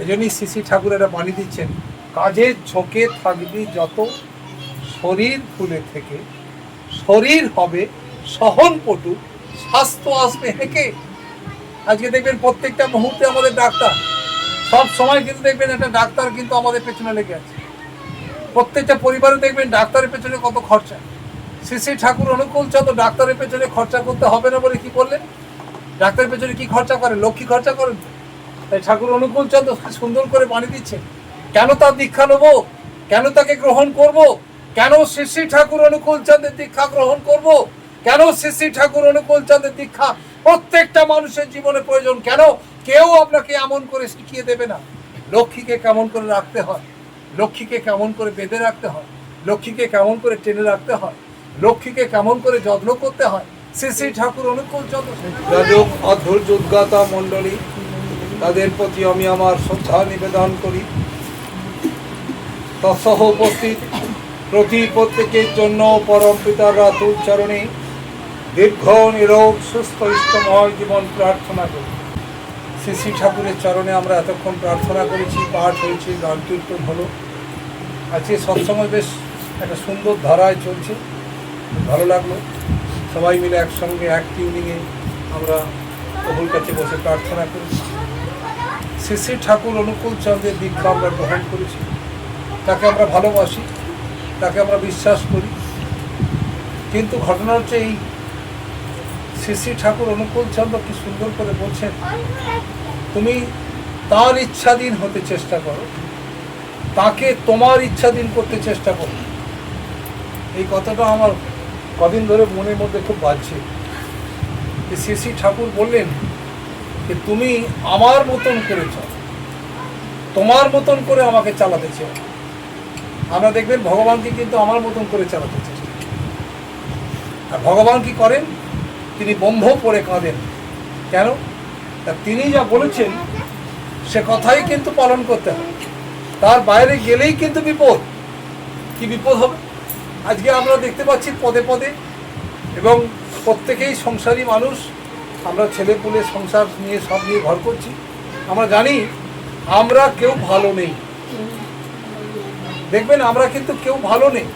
এই জন্যই শ্রী ঠাকুর এটা বানিয়ে দিচ্ছেন কাজের ঝোঁকে থাকবি যত, শরীর ফুলে থেকে। শরীর হবে সহনপটু, স্বাস্থ্য আসবে হেঁকে। আজকে দেখবেন প্রত্যেকটা মুহূর্তে আমাদের ডাক্তার, সব সময় কিন্তু দেখবেন একটা ডাক্তার কিন্তু আমাদের পেছনে লেগে আছে। প্রত্যেকটা পরিবারে দেখবেন ডাক্তারের পেছনে কত খরচা। শ্রী শ্রী ঠাকুর অনুকূল চন্দ্র ডাক্তারের পেছনে খরচা করতে হবে না বলে কি বললেন? ডাক্তারের পেছনে কি খরচা করেন? লক্ষ্মী খরচা করেন? তাই ঠাকুর অনুকূল চন্দ্র সুন্দর করে বানিয়ে দিচ্ছেন কেন তার দীক্ষা নেব? কেন তাকে গ্রহণ করব? কেন শ্রী শ্রী ঠাকুর অনুকূল চন্দ্রের দীক্ষা গ্রহণ করব? কেন শ্রী শ্রী ঠাকুর অনুকূল চন্দ্রের দীক্ষা প্রত্যেকটা মানুষের জীবনে প্রয়োজন? কেন কেউ আপনাকে এমন করে শিখিয়ে দেবে না? লক্ষ্মীকে কেমন করে রাখতে হয়? লক্ষ্মীকে কেমন করে বেঁধে রাখতে হয়? লক্ষ্মীকে কেমন করে টেনে রাখতে হয়? লক্ষ্মীকে কেমন করে যত্ন করতে হয়? শ্রী শ্রী ঠাকুর অনুকূল চন্দ্র অধৈর্য মণ্ডলী। তাদের প্রতি আমি আমার শ্রদ্ধা নিবেদন করি। তৎসহ উপস্থিত প্রতি প্রত্যেকের জন্য পরম পিতার রাতুল চরণে দীর্ঘ, নিরোগ, সুস্থ, ইষ্টময় জীবন প্রার্থনা করি। শ্রী শ্রী ঠাকুরের চরণে আমরা এতক্ষণ প্রার্থনা করেছি, পাঠ হয়েছে, গান কীর্তন হলো। আজকে সবসময় বেশ একটা সুন্দর ধারায় চলছে। ভালো লাগল। সবাই মিলে একসঙ্গে এক টিউনিংয়ে আমরা প্রভুর কাছে বসে প্রার্থনা করেছি শ্রী ঠাকুর অনুকূল চন্দ্রের দীক্ষা আমরা গ্রহণ করেছি। তাকে আমরা ভালোবাসি, তাকে আমরা বিশ্বাস করি। কিন্তু ঘটনা হচ্ছে এই শ্রী ঠাকুর অনুকূল চন্দ্র কি সুন্দর করে বলছেন, তুমি তার ইচ্ছাধীন হতে চেষ্টা করো। তাকে তোমার ইচ্ছাধীন করতে চেষ্টা করো। এই কথাটা আমার কদিন ধরে মনের মধ্যে খুব বাজছে। শ্রী ঠাকুর বললেন যে তুমি আমার মতন করে চলো। তোমার মতন করে আমাকে চালাতে চাও। আমরা দেখবেন ভগবানকে কিন্তু আমার মতন করে চালাতে চেষ্টা আর ভগবান কি করেন? তিনি বন্ধ পড়ে কাঁদেন। কেন? তা তিনি যা বলেছেন, সে কথাই কিন্তু পালন করতে হবে। তার বাইরে গেলেই কিন্তু বিপদ। কি বিপদ হবে? আজকে আমরা দেখতে পাচ্ছি পদে পদে এবং প্রত্যেকেই সংসারী মানুষ আমরা ছেলে পুলে সংসার নিয়ে সব নিয়ে ঘর করছি। আমরা জানি আমরা কেউ ভালো নেই। দেখবেন আমরা কিন্তু কেউ ভালো নেই।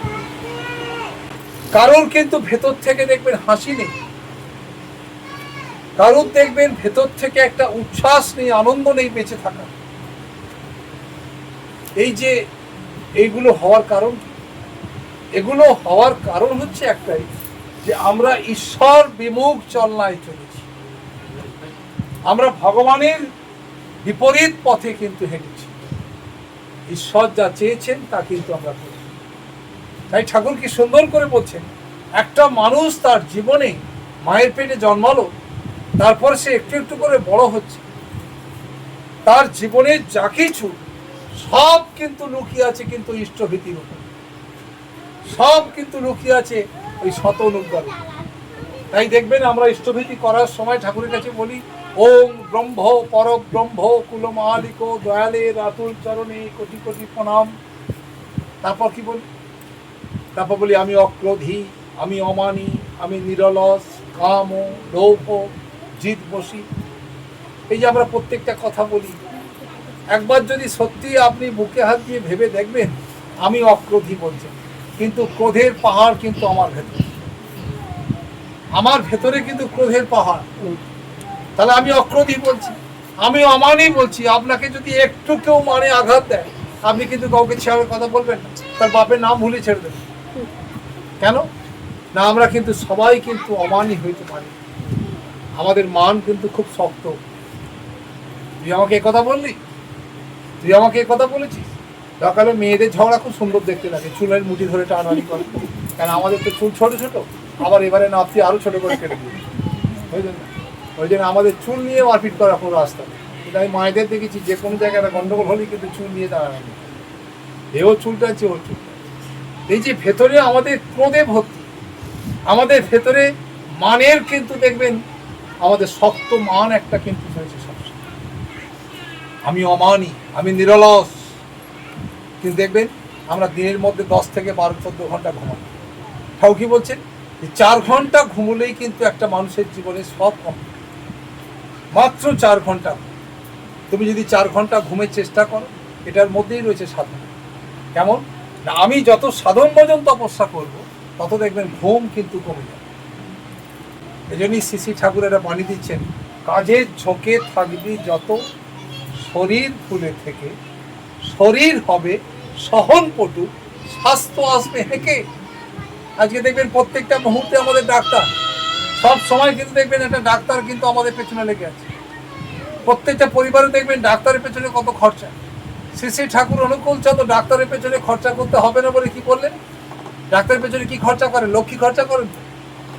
কারোর কিন্তু ভেতর থেকে দেখবেন হাসি নেই। কারোর দেখবেন ভেতর থেকে একটা উচ্ছ্বাস নেই, আনন্দ নেই বেঁচে থাকা এই যে এইগুলো হওয়ার কারণ এগুলো হওয়ার কারণ হচ্ছে একটাই, যে আমরা ঈশ্বর বিমুখ চলনায় চলেছি। আমরা ভগবানের বিপরীত পথে কিন্তু হেঁটেছি। ঈশ্বর যা চেয়েছেন, তা কিন্তু আমরা করি। তাই ঠাকুর কি সুন্দর করে বলছেন, একটা মানুষ তার জীবনে মায়ের পেটে জন্মালো, তারপর সে একটু একটু করে বড় হচ্ছে। তার জীবনের যা কিছু, সব কিন্তু লুকিয়ে আছে কিন্তু ইষ্টভীতির উপর। সব কিন্তু লুকিয়ে আছে ওই শত অনুজ্ঞার উপর। তাই দেখবেন আমরা ইষ্টভীতি করার সময় ঠাকুরের কাছে বলি ওম ব্রহ্ম পর ব্রহ্ম কুলমালিক দয়ালে রাতুল চরণে কোটি কোটি প্রণাম। তারপর কি বলি? তারপর বলি, আমি অক্রোধী, আমি অমানি, আমি নিরলস, কাম লোভ জিত বসি। এই যে আমরা প্রত্যেকটা কথা বলি, একবার যদি সত্যি আপনি বুকে হাত দিয়ে ভেবে দেখবেন, আমি অক্রোধী বলছেন কিন্তু ক্রোধের পাহাড় কিন্তু আমার ভেতরে। আমার ভেতরে কিন্তু ক্রোধের পাহাড়। তাহলে আমি অক্রোধী বলছি। আমি অমানই বলছি। আপনাকে যদি একটু কেউ মানে আঘাত দেয়, আপনি কিন্তু কাউকে ছেড়ে কথা বলবেন তার বাপের নাম ভুলে ছেড়ে দেবেন। কেন? না, আমরা কিন্তু সবাই কিন্তু অমানই হইতে পারি। আমাদের মান কিন্তু খুব শক্ত। তুই আমাকে কথা বললি? তুই আমাকে কথা বলেছিস? সকালে মেয়েদের ঝগড়া খুব সুন্দর দেখতে লাগে। চুলের মুঠি ধরে টানানি করে। কারণ আমাদের তো চুল ছোট ছোট। আবার এবারে নাপতি আরও ছোট করে কেটে ওই জন্য ওই জন্য আমাদের চুল নিয়ে মারপিট করা পুরো রাস্তা কিন্তু আমি মায়েদের দেখেছি, যে কোনো জায়গায় গন্ডগোল হলেই কিন্তু চুল নিয়ে দাঁড়ানো এও চুলটা আছে, ওর চুলটা এই যে ভেতরে আমাদের ক্রোধে ভর্তি আমাদের ভেতরে মানের কিন্তু দেখবেন, আমাদের শক্ত মান একটা কিন্তু হয়েছে সবসময়। আমি অমানি, আমি নিরলস। কিন্তু দেখবেন, আমরা দিনের মধ্যে দশ থেকে বারো, চোদ্দ ঘণ্টা ঘুমাই। তাও কি বলছেন? চার ঘণ্টা ঘুমলেই কিন্তু একটা মানুষের জীবনে সব কম। মাত্র চার ঘণ্টা। তুমি যদি চার ঘণ্টা ঘুমের চেষ্টা করো, এটার মধ্যেই রয়েছে সাধন। কেমন? না, আমি যত সাধন ভোজন তপস্যা করব, তত দেখবেন ঘুম কিন্তু কমে যাবে। এই জন্যই শ্রী ঠাকুরেরা বাণী দিচ্ছেন কাজের ঝোঁকে থাকবি যত, শরীর ফুলে থেকে। শরীর হবে সহনপটু, স্বাস্থ্য আসবে হেঁকে। আজকে দেখবেন প্রত্যেকটা মুহূর্তে আমাদের ডাক্তার সব সময় কিন্তু দেখবেন একটা ডাক্তার কিন্তু আমাদের পেছনে লেগে আছে। প্রত্যেকটা পরিবারে দেখবেন ডাক্তারের পেছনে কত খরচা। শ্রী শ্রী ঠাকুর অনুকূল চন্দ্র ডাক্তারের পেছনে খরচা করতে হবে না বলে কি বললেন? ডাক্তারের পেছনে কি খরচা করেন? লক্ষ্মী খরচা করেন?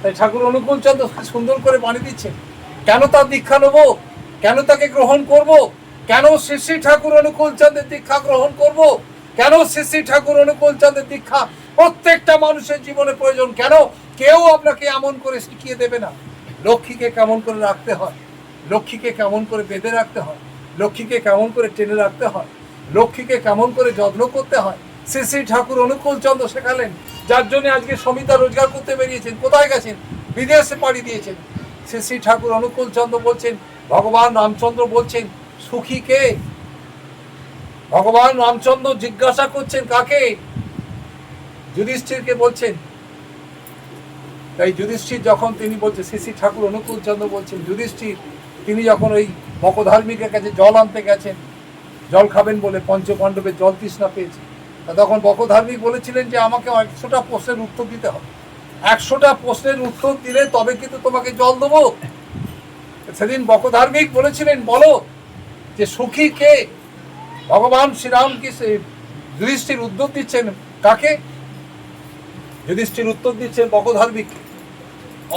তাই ঠাকুর অনুকূল চন্দ্র সুন্দর করে বানিয়ে দিচ্ছে কেন তার দীক্ষা নেব? কেন তাকে গ্রহণ করব? কেন শ্রী শ্রী ঠাকুর অনুকূল চন্দ্রের দীক্ষা গ্রহণ করব? কেন শ্রী ঠাকুর অনুকূল চন্দ্রের দীক্ষা প্রত্যেকটা মানুষের জীবনে প্রয়োজন? কেন কেউ আপনাকে এমন করে শিখিয়ে দেবে না। লক্ষ্মীকে কেমন করে রাখতে হয়? লক্ষ্মীকে কেমন করে বেঁধে রাখতে হয়? লক্ষ্মীকে কেমন করে টেনে রাখতে হয়? লক্ষ্মীকে কেমন করে যত্ন করতে হয়? শ্রী শ্রী ঠাকুর অনুকূল চন্দ্র শেখালেন, যার জন্য আজকে সমিতা রোজগার করতে বেরিয়েছেন, কোথায় গেছেন? বিদেশে পাড়ি দিয়েছেন। শ্রী শ্রী ঠাকুর অনুকূল চন্দ্র বলছেন, ভগবান রামচন্দ্র বলছেন, সুখী কে? ভগবান রামচন্দ্র জিজ্ঞাসা করছেন, কাকে? যুধিষ্ঠিরকে বলছেন তাই যুধিষ্ঠির যখন তিনি বলছেন শ্রী ঠাকুর অনুকূল চন্দ্র বলছেন, যুধিষ্ঠির, তিনি যখন ওই মকধার্মিকের কাছে জল আনতে গেছেন, জল খাবেন বলে পঞ্চপাণ্ডবের জল তৃষ্ণা পেয়েছে তখন বকধার্মিক বলেছিলেন যে, আমাকে একশোটা প্রশ্নের উত্তর দিতে হবে। একশোটা প্রশ্নের উত্তর দিলে তবে কিন্তু তোমাকে জল দেবো। সেদিন বকধার্মিক বলেছিলেন, বলো যে, সুখী কে? ভগবান শ্রীরাম কি যুধিষ্ঠির উত্তর দিচ্ছেন কাকে? যুধিষ্ঠির উত্তর দিচ্ছেন বকধার্মিক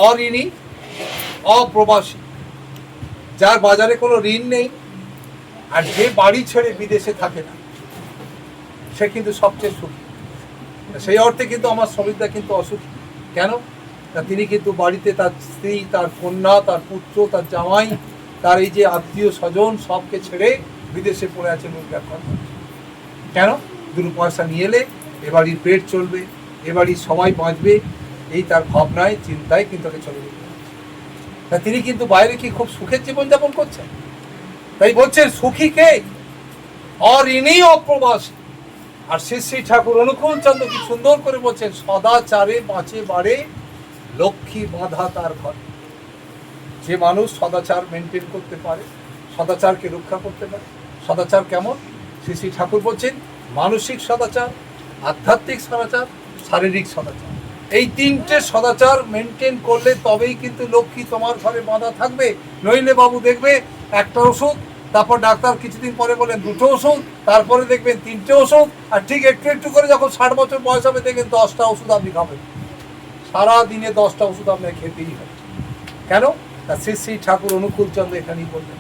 অঋণী, অপ্রবাসী। যার বাজারে কোনো ঋণ নেই আর যে বাড়ি ছেড়ে বিদেশে থাকে না, সে কিন্তু সবচেয়ে সুখী। সেই অর্থে কিন্তু আমার শ্রমিকরা কিন্তু অসুখী। কেন? না তিনি কিন্তু বাড়িতে তার স্ত্রী, তার কন্যা, তার পুত্র, তার জামাই, তার এই যে আত্মীয় স্বজন সবকে ছেড়ে বিদেশে পড়ে আছে কর্ম কেন? দুটো পয়সা নিয়ে এলে, এ বাড়ির পেট চলবে, এ বাড়ির সবাই বাঁচবে এই তার ভাবনায়, চিন্তায় কিন্তু তাকে চলে যেতে। তা তিনি কিন্তু বাইরে কি খুব সুখের জীবনযাপন করছেন। তাই বলছেন, সুখী কে? অঋণী অপ্রবাসী। আর শ্রী শ্রী ঠাকুর অনুকূল চন্দ্র কি সুন্দর করে বলছেন সদাচারে বাঁচে বাড়ে লক্ষ্মী বাঁধা তার ঘরে। যে মানুষ সদাচার মেনটেন করতে পারে, সদাচারকে রক্ষা করতে পারে। সদাচার কেমন? শ্রী শ্রী ঠাকুর বলছেন, মানসিক সদাচার, আধ্যাত্মিক সদাচার, শারীরিক সদাচার। এই তিনটে সদাচার মেনটেন করলে তবেই কিন্তু লক্ষ্মী তোমার ঘরে বাঁধা থাকবে। নইলে বাবু দেখবে একটা ওষুধ, তারপর ডাক্তার কিছুদিন পরে বলেন দুটো ওষুধ, তারপরে দেখবেন তিনটে ওষুধ, আর ঠিক একটু একটু করে যখন ষাট বছর বয়স হবে, দেখবেন দশটা ওষুধ আপনি খাবেন। সারা দিনে দশটা ওষুধ আপনাকে খেতেই হবে। কেন? তা শ্রী শ্রী ঠাকুর অনুকূল চন্দ্র এখানেই বললেন,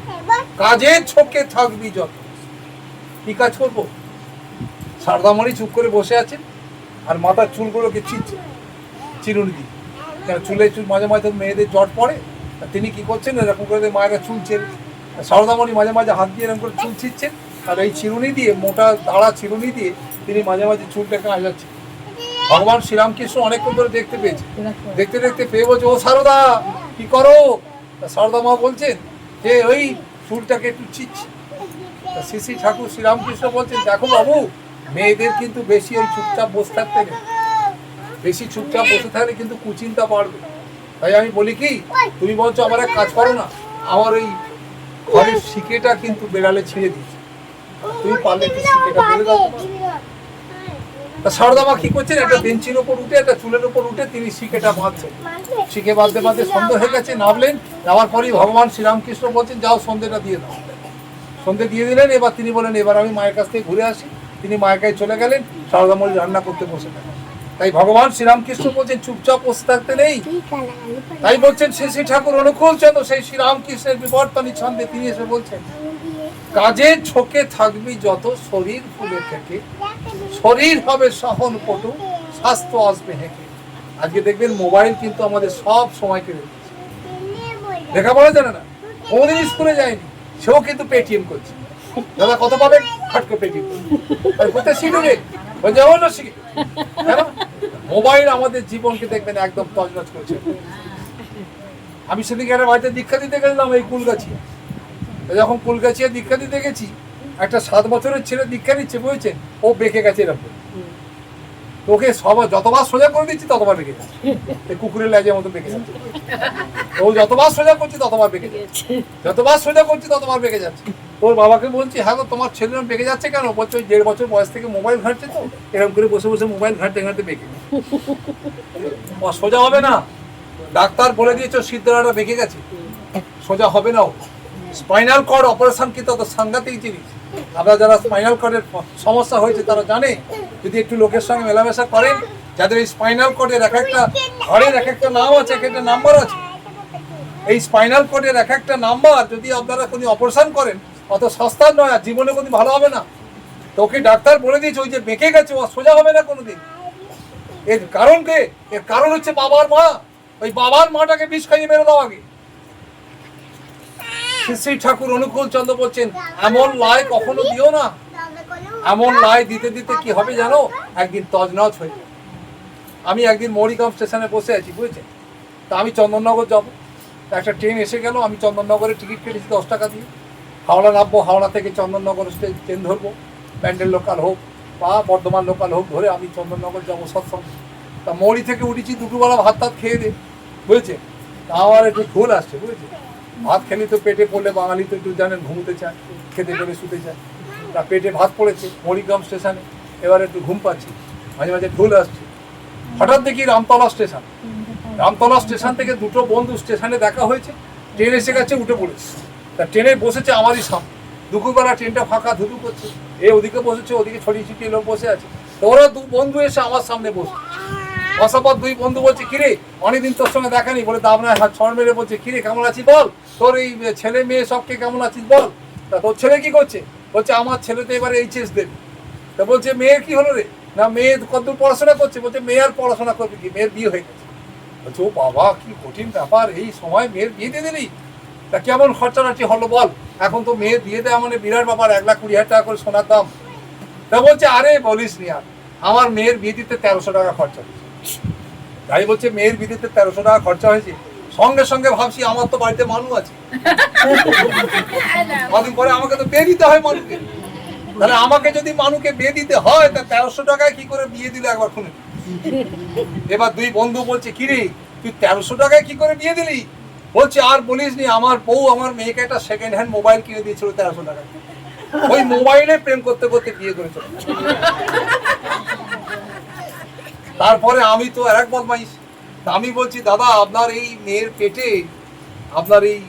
কাজে ছোকে থাকবি যত। কি কাজ করব? সারদামণি চুপ করে বসে আছেন, আর মাথার চুলগুলোকে ছিটছে চিরুনি দিয়ে কেন চুলে চুল মাঝে মাঝে মেয়েদের জট পড়ে, তা তিনি কি করছেন? এরকম করে মায়েরা চুলছেন। সারদামণি মাঝে মাঝে হাত দিয়ে এরকম করে চুল ছিটছেন আর এই চিরুনি দিয়ে মোটা দাঁড়া চিরুনি দিয়ে তিনি মাঝে মাঝে চুলটাকে আজাচ্ছেন। ভগবান শ্রীরামকৃষ্ণ অনেকক্ষণ ধরে দেখতে পেয়েছে। দেখতে দেখতে পেয়ে বলছে, ও সারদা, কি করো? সারদা মা বলছেন, যে ওই চুলটাকে একটু ছিটছি তা শ্রী শ্রী ঠাকুর শ্রীরামকৃষ্ণ বলছেন, দেখো বাবু, মেয়েদের কিন্তু বেশি ওই চুপচাপ বসে থাকতে নেই। বেশি চুপচাপ বসে থাকলে কিন্তু কুচিন্তা বাড়বে। তাই আমি বলি কি, তুমি বলছো আমার এক কাজ করো না, আমার ওই ঘরের শিকেটা কিন্তু বেড়ালে ছিঁড়ে দিয়েছে। তুমি পারলে একটু শিকেটা বেড়ে দাও। তো সারদামা কি করছেন? একটা বেঞ্চির ওপর উঠে, একটা চুলের ওপর উঠে তিনি শিকেটা বাঁধছেন। শিখে বাঁধতে বাঁধতে সন্ধ্যে হয়ে গেছে, নামলেন যাওয়ার পরেই ভগবান শ্রীরামকৃষ্ণ বলছেন, যাও সন্ধ্যেটা দিয়ে দাও। সন্ধ্যে দিয়ে দিলেন, এবার তিনি বলেন এবার আমি মায়ের কাছ থেকে ঘুরে আসি। তিনি মায়ের কাছে চলে গেলেন সারদামণি রান্না করতে বসে গেলেন তাই ভগবান শ্রীরামকৃষ্ণ বলছেন, চুপচাপ বসে থাকতে নেই? তাই বলছেন, শ্রী শ্রী ঠাকুর অনুকূল চন্দ্র, সেই শ্রীরামকৃষ্ণের বিবর্তনী ছন্দে তিনি এসে বলছেন কাজের ঝোঁকে থাকবি যত, শরীর ফুলে থেকে শরীর হবে সহন পটু, স্বাস্থ্য আসবে হেঁকে। আজকে দেখবেন মোবাইল কিন্তু আমাদের সব সময় কেড়ে নিচ্ছে লেখাপড়া জানে না, কোনোদিন স্কুলে যায়নি, সেও কিন্তু পেটিএম করছে। দাদা, কত পাবে ফাট করে পেটিএম কোথায় শিখবে অন্য শিখে মোবাইল আমাদের জীবনকে দেখবেন একদম তজনজ করেছে। আমি সেদিকে একটা বাড়িতে দীক্ষা দিতে গেলাম এই কুলগাছি যখন কুলগাছিয়া দীক্ষা দিতে গেছি, একটা সাত বছরের ছেলে দীক্ষা নিচ্ছে, বুঝেছেন? ও বেঁকে গেছে এরকম। তোকে সবার যতবার সোজা করে দিচ্ছি, ততবার বেঁকে যাচ্ছে কুকুরের লেজের মতো বেঁকে যাচ্ছে ও যতবার সোজা করছি, ততবার বেঁকে যাচ্ছে যতবার সোজা করছি, ততবার বেঁকে যাচ্ছে। তোর বাবাকে বলছি হ্যাঁ গো তোমার ছেলে বেঁকে যাচ্ছে কেন? বলছে, ওই দেড় বছর বয়স থেকে মোবাইল ঘাঁটছে তো। এরকম করে বসে বসে মোবাইল ঘাঁটতে ঘাঁটতে বেঁকে সোজা হবে না? ডাক্তার বলে দিয়েছে সিদ্ধরাটা বেঁকে গেছে। সোজা হবে না স্পাইনাল কর্ড অপারেশন কিন্তু অত সাংঘাতিক জিনিস? আমরা যারা স্পাইনাল কর্ডের সমস্যা হয়েছে, তারা জানে। যদি একটু লোকের সঙ্গে মেলামেশা করেন, যাদের এই স্পাইনাল কর্ডের এক একটা ঘরের এক একটা নাম আছে, এক একটা নাম্বার আছে। এই স্পাইনাল কর্ডের এক একটা নাম্বার যদি আপনারা কোনো অপারেশন করেন অত সস্তার নয়, আর জীবনে কোনো ভালো হবে না। তোকে ডাক্তার বলে দিয়েছে, ওই যে বেঁকে গেছে, ও সোজা হবে না কোনোদিন। এর কারণ কে? এর কারণ হচ্ছে বাবার মা। ওই বাবার মাটাকে বিষ খাইয়ে মেরে দাও আগে। শ্রী ঠাকুর অনুকূল চন্দ্র বলছেন, এমন লাই কখনো দিও না। এমন লাই দিতে দিতে কি হবে জানো? একদিন তজনজ হয়ে যাবে। আমি একদিন মরিগাঁও স্টেশনে বসে আছি, বুঝেছেন? তা আমি চন্দননগর যাব। একটা ট্রেন এসে গেল, আমি চন্দননগরে টিকিট কেটেছি দশ টাকা দিয়ে। হাওড়া নামবো, হাওড়া থেকে চন্দননগর ট্রেন ধরবো, প্যান্ডেল লোকাল হোক বা বর্ধমান লোকাল হোক ধরে আমি চন্দননগর যাব সৎসঙ্গে। তা মৌরি থেকে উঠেছি, দুপুরবেলা ভাত টাত খেয়ে দে, বুঝেছে? তা আমার একটু ঢোল আসছে, বুঝেছে? ভাত খেলি তো পেটে পড়লে বাঙালি তো একটু জানেন, ঘুমোতে চায়, খেতে পেলে শুতে চায়। তা পেটে ভাত পড়েছে, মরিগ্রাম স্টেশনে এবার একটু ঘুম পাচ্ছি, মাঝে মাঝে ঢোল আসছে। হঠাৎ দেখি রামতলা স্টেশন রামতলা স্টেশন থেকে দুটো বন্ধু স্টেশনে দেখা হয়েছে, ট্রেন এসে গেছে, উঠে পড়েছে। তা ট্রেনে বসেছে আমারই সামনে দুপুরবেলা ট্রেনটা ফাঁকা, ধুধু করছে। এ ওদিকে বসেছে, ওদিকে ছড়িয়ে ছিটিয়ে লোক বসে আছে। তো ওরা দু বন্ধু এসে আমার সামনে বসে। অসাপর দুই বন্ধু বলছে, কিরে, অনেকদিন তোর সঙ্গে দেখা নেই। বলে, দাবনায় হাত ছড় মেরে বলছে, কিরে, কেমন আছিস বল? তোর এই ছেলে মেয়ে সবকে কেমন আছিস বল? তা তোর ছেলে কি করছে? বলছে, আমার ছেলে তো এবারে এইচএস দেবে। তা বলছে, মেয়ের কি হলো রে? না, মেয়ে কতদূর পড়াশোনা করছে? বলছে, মেয়ে আর পড়াশোনা করবে কি? মেয়ের বিয়ে হয়ে গেছে। বলছে, ও বাবা, কি কঠিন ব্যাপার। এই সময় মেয়ের বিয়ে দিয়ে দিলি? তা কেমন খরচাটাটি হলো বল? এখন তো মেয়ের বিয়ে দেওয়া মানে বিরাট ব্যাপার, এক লাখ কুড়ি হাজার টাকা করে সোনার দাম। তা বলছে, আরে বলিস নি আর, আমার মেয়ের বিয়ে দিতে তেরোশো টাকা খরচা হয়েছে। তাই বলছে, মেয়ের বিয়ে দিতে তেরোশো টাকা খরচা হয়েছে। সঙ্গে সঙ্গে ভাবছি, আমার তো বাড়িতে মানু আছে। কদিন পরে আমাকে তো বিয়ে দিতে হয় মানুষকে তাহলে আমাকে যদি মানুষকে বিয়ে দিতে হয়, তা তেরোশো টাকায় কি করে বিয়ে দিলে একবার শুনে এবার দুই বন্ধু বলছে, কিরে, তুই তেরোশো টাকায় কি করে বিয়ে দিলি? বলছে, আর বলিস নি, আমার বউ আমার মেয়েকে একটা সেকেন্ড হ্যান্ড মোবাইল কিনে দিয়েছিল তেরোশো টাকায়। ওই মোবাইলে প্রেম করতে করতে বিয়ে করে চলে তারপরে আমি তো আর এক বদমাইশ। আমি বলছি, দাদা, আপনার এই মেয়ের পেটে আপনার এই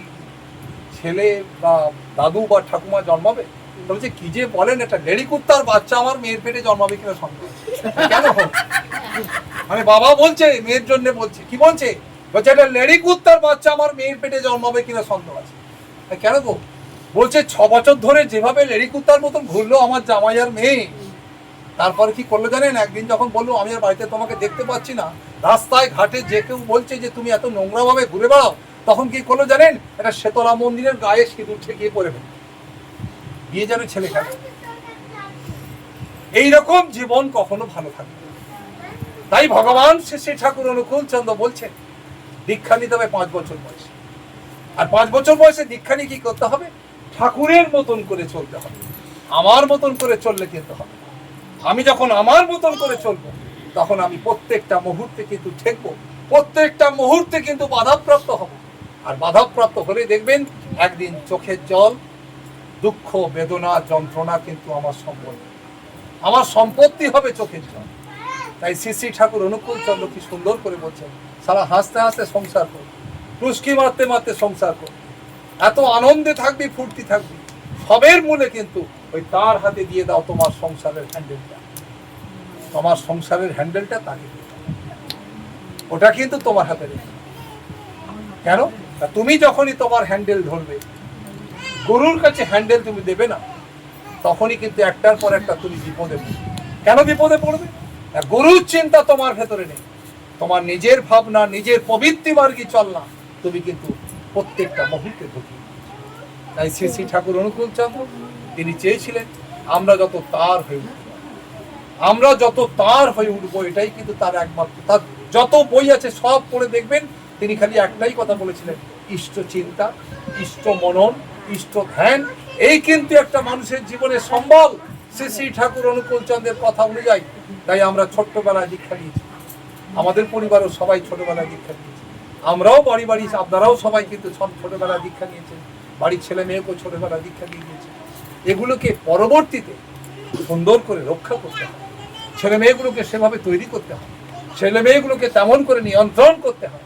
ছেলে বা দাদু বা ঠাকুমা জন্মাবে? বলছে, কি যে বলেন, একটা লেডি কুত্তার বাচ্চা আমার মেয়ের পেটে জন্মাবে কিনা সন্দেহ? কেন মানে বাবা বলছে, মেয়ের জন্য বলছে। কি বলছে? বলছে একটা লেডি কুত্তার বাচ্চা, আমার মেয়ের পেটে জন্মাবে কিনা সন্দেহ আছে। কেন গো? বলছে, ছ বছর ধরে যেভাবে লেডি কুত্তার মতন ঘুরলো আমার জামাই আর মেয়ে, তারপরে কি করল জানেন? একদিন যখন বলল, আমি আর বাড়িতে তোমাকে দেখতে পাচ্ছি না, রাস্তায়, ঘাটে যে কেউ বলছে যে তুমি এত নোংরা ভাবে ঘুরে বেড়াও, তখন কি করল জানেন? একটা শেতলা মন্দিরের গায়ে সিঁদুর ঠেকিয়ে পড়ে ফেলে বিয়ে যেন ছেলে খেলে এইরকম জীবন কখনো ভালো থাকে না। তাই ভগবান শ্রী শ্রী ঠাকুর অনুকূল চন্দ্র বলছেন দীক্ষা নিতে হবে পাঁচ বছর বয়সে। আর পাঁচ বছর বয়সে দীক্ষা নিয়ে কি করতে হবে? ঠাকুরের মতন করে চলতে হবে। আমার মতন করে চললে কিন্তু হবে আমি যখন আমার মতন করে চলবো, তখন আমি প্রত্যেকটা মুহূর্তে কিন্তু ঠেকবো। প্রত্যেকটা মুহূর্তে কিন্তু বাধাপ্রাপ্ত হব। আর বাধাপ্রাপ্ত হলে দেখবেন, একদিন চোখের জল, দুঃখ, বেদনা, যন্ত্রণা কিন্তু আমার সম্পত্তি আমার সম্পত্তি হবে চোখের জল। তাই শ্রী ঠাকুর অনুকূল চন্দ্র কি সুন্দর করে বলছেন। সারা হাসতে হাসতে সংসার কর। টুস্কি মারতে মারতে সংসার কর। এত আনন্দে থাকবি, ফুর্তি থাকবি। সবের মূলে কিন্তু ওই তার হাতে দিয়ে দাও তোমার সংসারের হ্যান্ডেলটা তোমার সংসারের হ্যান্ডেলটা তাকে ওটা কিন্তু তোমার হাতে রেখে কেন? তুমি যখনই তোমার হ্যান্ডেল ধরবে, গরুর কাছে হ্যান্ডেল তুমি দেবে না, তখনই কিন্তু একটার পর একটা তুমি বিপদে পড়বে। কেন বিপদে পড়বে? গরুর চিন্তা তোমার ভেতরে নেই। তোমার নিজের ভাবনা, নিজের প্রবৃত্তি মার্গী চল না। তুমি কিন্তু প্রত্যেকটা মুহূর্তে ঢুকি তাই শ্রী শ্রী ঠাকুর অনুকূল চন্দ্র তিনি চেয়েছিলেন, আমরা যত তার হয়ে উঠব। আমরা যত তার হয়ে উঠবো, এটাই কিন্তু তার একমাত্র, তার যত বই আছে সব পড়ে দেখবেন, তিনি খালি একটাই কথা বলেছিলেন, ইষ্ট চিন্তা, ইষ্ট মনন, ইষ্ট ধ্যান, এই কিন্তু একটা মানুষের জীবনে সম্বল। শ্রী শ্রী ঠাকুর অনুকূল চন্দ্রের কথা অনুযায়ী তাই আমরা ছোট্টবেলায় দীক্ষা নিয়েছি। আমাদের পরিবারও সবাই ছোটবেলায় দীক্ষা নিয়েছে। আমরাও বাড়ি বাড়ি, আপনারাও সবাই কিন্তু সব ছোটবেলায় দীক্ষা নিয়েছেন। বাড়ির ছেলে মেয়েকেও ছোটবেলায় দীক্ষা নিয়ে গিয়েছে এগুলোকে পরবর্তীতে সুন্দর করে রক্ষা করতে হয় ছেলে মেয়েগুলোকে সেভাবে তৈরি করতে হয় ছেলে মেয়েগুলোকে তেমন করে নিয়ন্ত্রণ করতে হয়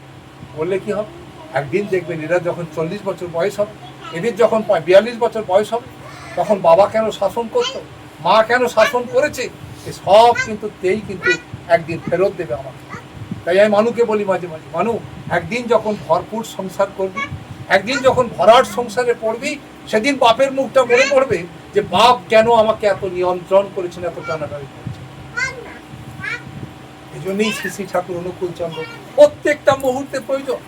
বললে কি হবে? একদিন দেখবেন এরা যখন চল্লিশ বছর বয়স হবে, এদের যখন বিয়াল্লিশ বছর বয়স হবে, তখন বাবা কেন শাসন করতো? মা কেন শাসন করেছে? সব কিন্তু তেই কিন্তু একদিন ফেরত দেবে আমাকে। তাই আমি মানুকে বলি মাঝে মাঝে, মানু, একদিন যখন ভরপুর সংসার করবি, একদিন যখন ভরাট সংসারে পড়বি, সেদিন বাপের মুখটা মনে পড়বে যে বাপ কেন আমাকে এত নিয়ন্ত্রণ করেছেন, এত টানাটানি করেছেন। এই জন্যই শ্রী ঠাকুর অনুকূল চন্দ্র, প্রত্যেকটা মুহূর্তে প্রয়োজন।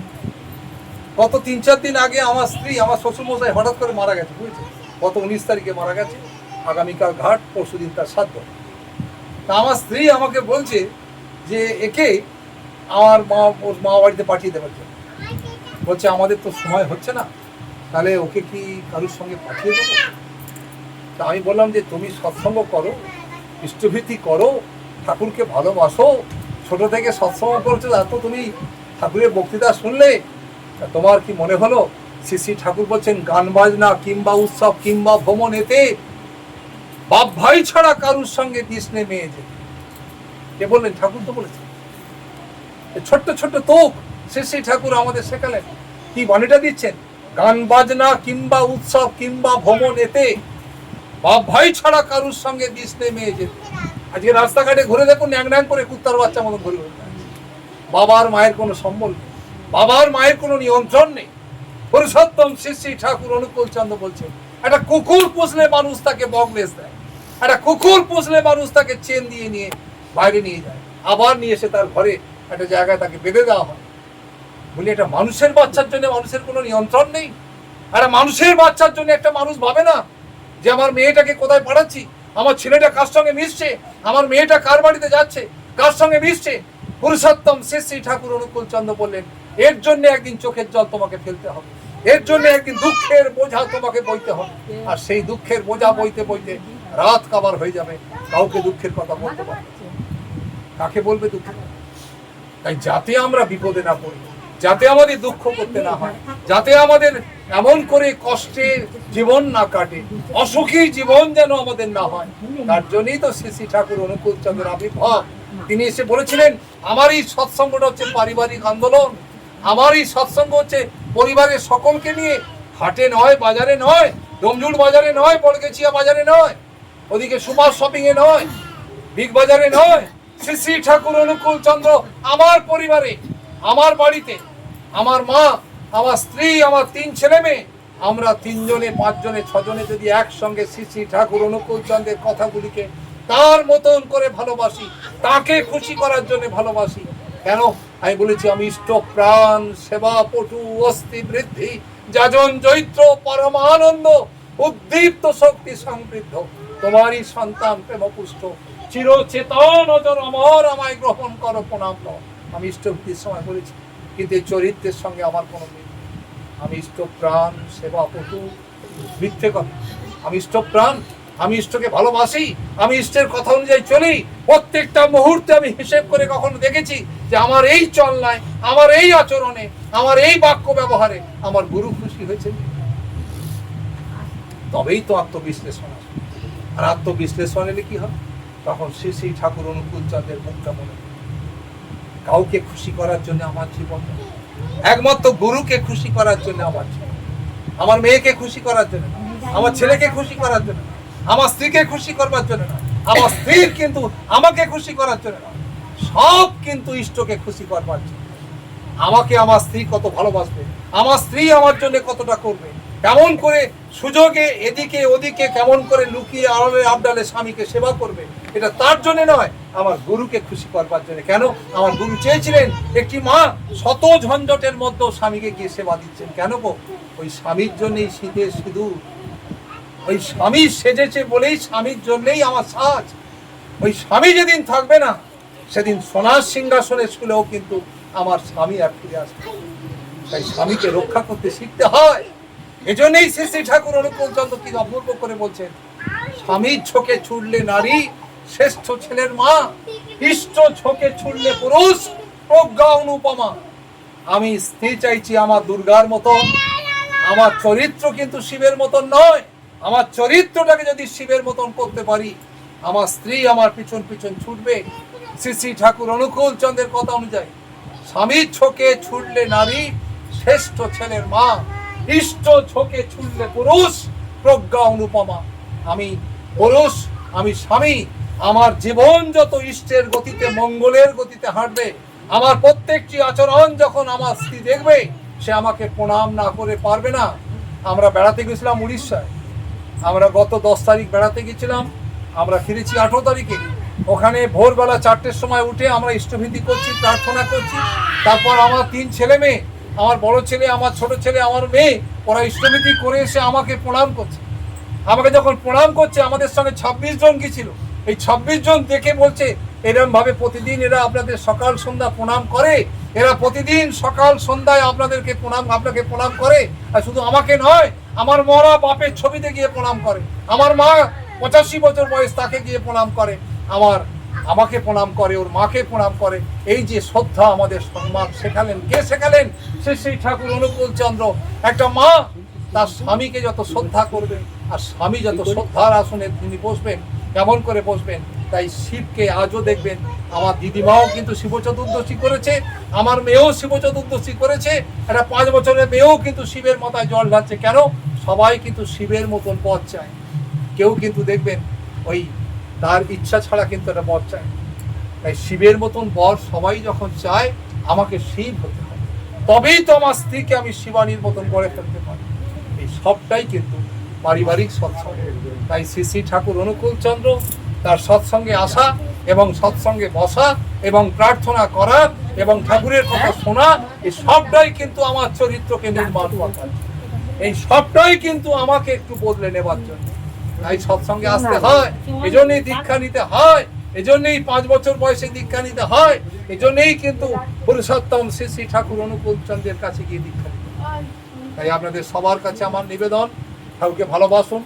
গত তিন চার দিন আগে আমার স্ত্রী, আমার শ্বশুরমশাই হঠাৎ করে মারা গেছে বুঝেছে গত উনিশ তারিখে মারা গেছে। আগামীকাল ঘাট পরশু দিন তার সাধ্য। তা আমার স্ত্রী আমাকে বলছে যে, একে আমার মা মা বাড়িতে পাঠিয়ে দেওয়ার জন্য। বলছে, আমাদের তো সময় হচ্ছে না। তাহলে ওকে কি কারুর সঙ্গে পাঠিয়ে দেবো? তা আমি বললাম যে, তুমি সৎসঙ্গ করো, ইষ্টভীতি করো, ঠাকুরকে ভালোবাসো, ছোট থেকে সৎসঙ্গ করছ, এত তুমি ঠাকুরের বক্তৃতা শুনলে, তা তোমার কি মনে হলো? শ্রী শ্রী ঠাকুর বলছেন, গান বাজনা কিংবা উৎসব কিংবা ভ্রমণ এতে বাপ ভাই ছাড়া কারুর সঙ্গে কৃষ্ণে মেয়ে যে? কে বললেন? ঠাকুর তো বলেছেন। ছোট্ট ছোট্ট তোক, শ্রী শ্রী ঠাকুর আমাদের শেখালেন। কি বাণীটা দিচ্ছেন? গান বাজনা কিংবা উৎসব কিংবা ভ্রমণ এতে বাপ ভাই ছাড়া কারুর সঙ্গে কৃষ্ণে মেয়ে যেতে আজকে রাস্তাঘাটে ঘুরে দেখুন ন্যাং ন্যাং করে কুত্তার বাচ্চা মতো ঘুরে বাবার মায়ের কোনো সম্বল নেই। বাবার মায়ের কোনো নিয়ন্ত্রণ নেই। পুরুষোত্তম শ্রী শ্রী ঠাকুর অনুকূল চন্দ্র বলছেন, একটা কুকুর পুষলে মানুষ তাকে বকলেস দেয়। একটা কুকুর পুষলে মানুষ তাকে চেন দিয়ে নিয়ে বাইরে নিয়ে যায়। আবার নিয়ে এসে তার ঘরে একটা জায়গায় তাকে বেঁধে দেওয়া হয়। বলি, এটা মানুষের বাচ্চার জন্য মানুষের কোনো নিয়ন্ত্রণ নেই। একটা মানুষের বাচ্চার জন্য একটা মানুষ ভাবে না যে, আমার মেয়েটাকে কোথায় পাঠাচ্ছি? আমার ছেলেটা কার সঙ্গে মিশছে? আমার মেয়েটা কার বাড়িতে যাচ্ছে? কার সঙ্গে মিশছে? পুরুষোত্তম শ্রী শ্রী ঠাকুর অনুকূল চন্দ্র বললেন, এর জন্য একদিন চোখের জল তোমাকে ফেলতে হবে। এর জন্য একদিন দুঃখের বোঝা তোমাকে বইতে হবে। আর সেই দুঃখের বোঝা বইতে বইতে রাত কাবার হয়ে যাবে কাউকে দুঃখের কথা বলতে পারবে কাকে বলবে দুঃখ? তাই যাতে আমরা বিপদে না পড়ি যাতে আমাদের দুঃখ করতে না হয় যাতে আমাদের এমন করে কষ্টের জীবন না কাটে অসুখী জীবন যেন আমাদের না হয়। তার জন্যই তো শ্রী শ্রী ঠাকুর অনুকূল চন্দ্রের আবির্ভাব। তিনি এসে বলেছিলেন আমার এই সৎসঙ্গটা হচ্ছে পারিবারিক আন্দোলন। আমার এই সৎসঙ্গ হচ্ছে পরিবারের সকলকে নিয়ে হাটে নয় বাজারে নয় ডোমজুর বাজারে নয় বলগেছিয়া বাজারে নয়। ওদিকে সুপার শপিং এ নয় বিগ বাজারে নয়, শ্রী শ্রী ঠাকুর অনুকূল চন্দ্র আমার পরিবারে, আমার বাড়িতে, আমার মা, আমার স্ত্রী, আমার তিন ছেলে মেয়ে, আমরা তিনজনে, পাঁচজনে, ছজনে যদি একসঙ্গে শ্রী শ্রী ঠাকুর অনুকূল চন্দ্রের কথাগুলিকে তার মতন করে ভালোবাসি, তাকে খুশি করার জন্য ভালোবাসি, কেন? আমি বলেছি, আমি ইষ্ট প্রাণ, সেবা পটু, অস্থি বৃদ্ধি, যাজন জৈত্র পরমানন্দ উদ্দীপ্ত শক্তি সমৃদ্ধ। তোমারই সন্তান প্রেমপুষ্ট। চিরচেতন অজর অমর আমায় গ্রহণ করো প্রণাম। আমি ইষ্টভূতির সময় বলেছি কিন্তু চরিত্রের সঙ্গে আমার কোনো মিল আমি ইষ্ট প্রাণ, সেবা পটু মিথ্যে কথা। আমি ইষ্ট প্রাণ, আমি ইষ্টকে ভালোবাসি, আমি ইষ্টের কথা অনুযায়ী চলি। প্রত্যেকটা মুহূর্তে আমি হিসেব করে কখনো দেখেছি যে আমার এই চলনায়, আমার এই আচরণে, আমার এই বাক্য ব্যবহারে আমার গুরু খুশি হয়েছে তবেই তো আত্মবিশ্লেষণ আসবে। আর আত্মবিশ্লেষণ এলে কি হবে? তখন শ্রী শ্রী ঠাকুর অনুকূল চাঁদের মুখটা মনে কাউকে খুশি করার জন্য আমার জীবন একমাত্র গুরুকে খুশি করার জন্য আমার জীবন আমার মেয়েকে খুশি করার জন্য আমার ছেলেকে খুশি করার জন্য আমার স্ত্রীকে খুশি করবার জন্য না আমার স্ত্রীর কিন্তু আমাকে খুশি করার জন্য না সব কিন্তু ইষ্টকে খুশি করবার জন্য আমাকে আমার স্ত্রী কত ভালোবাসবে? আমার স্ত্রী আমার জন্য কতটা করবে? কেমন করে সুযোগে এদিকে ওদিকে কেমন করে লুকিয়ে আড়ালে আবডালে স্বামীকে সেবা করবে, এটা তার জন্য নয়, আমার গুরুকে খুশি করবার জন্য। কেন? আমার গুরু চেয়েছিলেন একটি মা শত ঝঞ্ঝটের মধ্যেও স্বামীকে গিয়ে সেবা দিচ্ছেন। কেন গো? ওই স্বামীর জন্যই শীতের সিঁদুর। ওই স্বামী সেজেছে বলেই স্বামীর জন্যেই আমার সাজ। ওই স্বামী যেদিন থাকবে না, সেদিন সোনার সিংহাসনে শুলেও কিন্তু আমার স্বামী আর ফিরে আসবে তাই স্বামীকে রক্ষা করতে শিখতে হয়। এজন্যই শ্রী ঠাকুর অনুকূল চন্দ্র কি অপূর্ব করে বলছেন, স্বামীর ছোকে ছুড়লে নারী, শ্রেষ্ঠ ছেলের মা, ইষ্ট ছোকে ছুড়লে পুরুষ, প্রজ্ঞা অনুপমা। আমি স্ত্রী চাইছি আমার দুর্গার মতন আমার চরিত্র কিন্তু শিবের মতন নয়, আমার চরিত্রটাকে যদি শিবের মতন করতে পারি, আমার স্ত্রী আমার পিছন পিছন ছুটবে। শ্রী শ্রী ঠাকুর অনুকূল চন্দ্রের কথা অনুযায়ী, স্বামীর ছোকে ছুটলে নারী, শ্রেষ্ঠ ছেলের মা ইষ্ট ছোকে ছুটলে পুরুষ, প্রজ্ঞা অনুপমা। আমি পুরুষ, আমি স্বামী, আমার জীবন যত ইষ্টের গতিতে, মঙ্গলের গতিতে হাঁটবে, আমার প্রত্যেকটি আচরণ যখন আমার স্ত্রী দেখবে, সে আমাকে প্রণাম না করে পারবে না। আমরা বেড়াতে গেছিলাম উড়িষ্যায়। আমরা গত দশ তারিখ বেড়াতে গেছিলাম। আমরা ফিরেছি আঠেরো তারিখে। ওখানে ভোরবেলা চারটের সময় উঠে আমরা ইষ্টভীতি করছি, প্রার্থনা করছি। তারপর আমার তিন ছেলে মেয়ে আমার বড় ছেলে, আমার ছোট ছেলে, আমার মেয়ে, ওরা ইষ্টভীতি করে এসে আমাকে প্রণাম করছে। আমাকে যখন প্রণাম করছে, আমাদের সঙ্গে ছাব্বিশ জন গেছিল এই ছাব্বিশ জন দেখে বলছে এরম ভাবে প্রতিদিন এরা আপনাদের সকাল সন্ধ্যা প্রণাম করে। এরা প্রতিদিন সকাল সন্ধ্যায় আপনাদেরকে প্রণাম, আপনাকে প্রণাম করে। আর শুধু আমাকে নয়, আমার মরা বাপের ছবিতে গিয়ে প্রণাম করে। আমার মা পঁচাশি বছর বয়স তাকে গিয়ে প্রণাম করে। আমার আমাকে প্রণাম করে, ওর মাকে প্রণাম করে। এই যে শ্রদ্ধা, আমাদের সম্মান, শেখালেন। কে শেখালেন? শ্রী শ্রী ঠাকুর অনুকূল চন্দ্র। একটা মা, তার স্বামীকে যত শ্রদ্ধা করবে, আর স্বামী যত শ্রদ্ধার আসনে তিনি বসবেন, কেমন করে বসবেন? তাই শিবকে আজও দেখবেন। আমার দিদিমাও কিন্তু শিব চতুর্দশী করেছে, আমার মেয়েও শিব চতুর্দশী করেছে। একটা পাঁচ বছরের মেয়েও কিন্তু শিবের মাথায় জল ঢালছে। কেন? সবাই কিন্তু শিবের মতন পথ চায়। কেউ কিন্তু দেখবেন ওই তার ইচ্ছা ছাড়া কিন্তু একটা বর চায় তাই শিবের মতন বর সবাই যখন চায়, আমাকে শিব হতে হবে। তবেই তো আমার স্ত্রীকে আমি শিবানীর মতন গড়ে ফেলতে পারি। এই সবটাই কিন্তু পারিবারিক সৎসঙ্গ। তাই শ্রী শ্রী ঠাকুর অনুকূল চন্দ্র তার সৎসঙ্গে আসা এবং সৎসঙ্গে বসা এবং প্রার্থনা করা এবং ঠাকুরের কথা শোনা, এই সবটাই কিন্তু আমার চরিত্রকে নির্মাণ এই সবটাই কিন্তু আমাকে একটু বদলে নেবার জন্য। তাই সৎসঙ্গে আসতে হয়। এজন্যই দীক্ষা নিতে হয়। এজন্যই পাঁচ বছর বয়সে দীক্ষা নিতে হয়। এজন্যই কিন্তু পুরুষোত্তম শ্রী শ্রী ঠাকুর অনুকূল চন্দ্রের কাছে গিয়ে দীক্ষা নিতে তাই আপনাদের সবার কাছে আমার নিবেদন ঠাকুরকে ভালোবাসুন,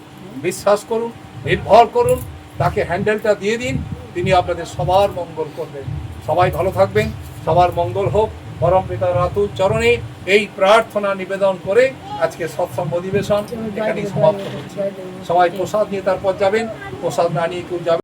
বিশ্বাস করুন, নির্ভর করুন, তাকে হ্যান্ডেলটা দিয়ে দিন, তিনি আপনাদের সবার মঙ্গল করবেন। সবাই ভালো থাকবেন, সবার মঙ্গল হোক। পরম পিতা রাতুল চরণে এই প্রার্থনা নিবেদন করে আজকে সৎসঙ্গ অধিবেশন এখানেই সমাপ্ত হচ্ছে সবাই প্রসাদ নিয়ে তারপর যাবেন। প্রসাদ না নিয়ে কেউ যাবেন